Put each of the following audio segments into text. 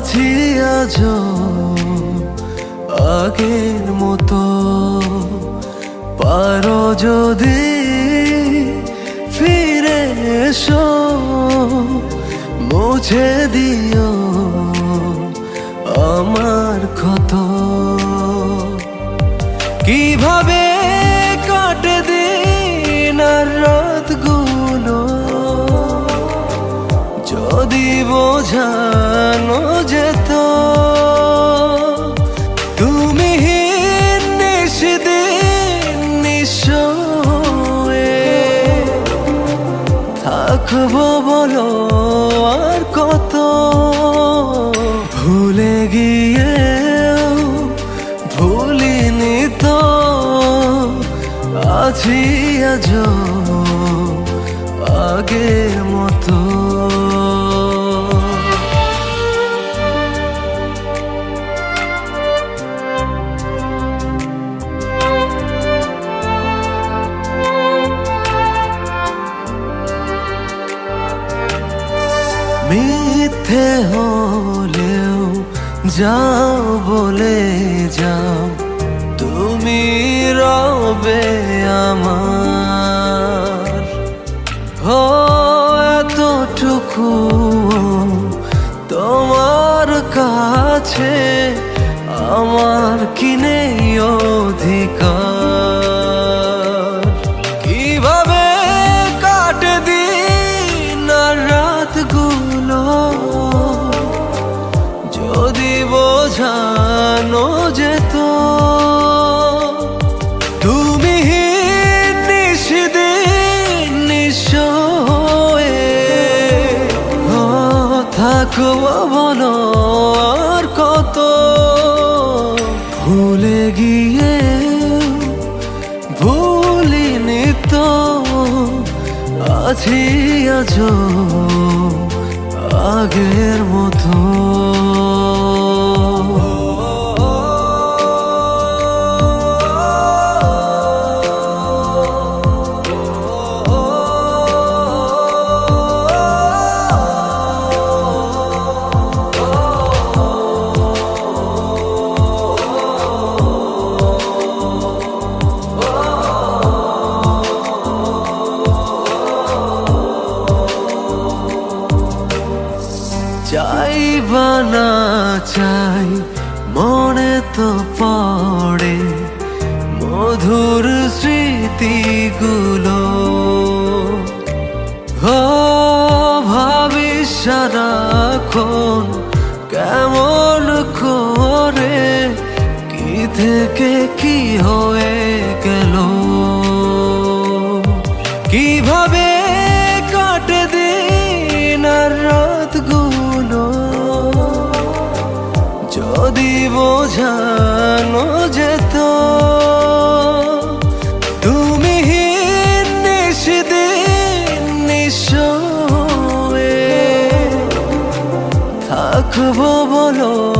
আছি আজ আগের মতো। পারো যদি ফিরে এসো, মুছে দিও আমার ক্ষত। কীভাবে কাটে দিন আর রাতগুলো? যদি বোঝানো থাকব বলো আর কত। ভুলে গিয়ে ভুলিনি তো। আছি আজ আগে মতো। মিথ্যে হলেও যাও বলে যাও। তুমি রবে আমার। হো এতটুকু তোমার কাছে আমার কি নেই থাকব বলো কত। ভুলে গিয়ে ভুলিনি তো আছি আজ আগের মতো। চাই, মনে তো পড়ে মধুর স্মৃতিগুলো। ও ভাবি সারাক্ষণ কেমন করে, কি থেকে কি হয়ে গেল? কীভাবে যদি বোঝানো যেত তুমি নিষদিন নিঃসয়ে থাকব বলো।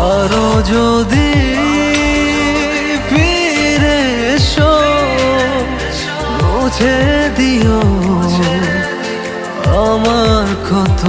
পারো যদি ফিরে মুছে দিও। আমার ক্ষত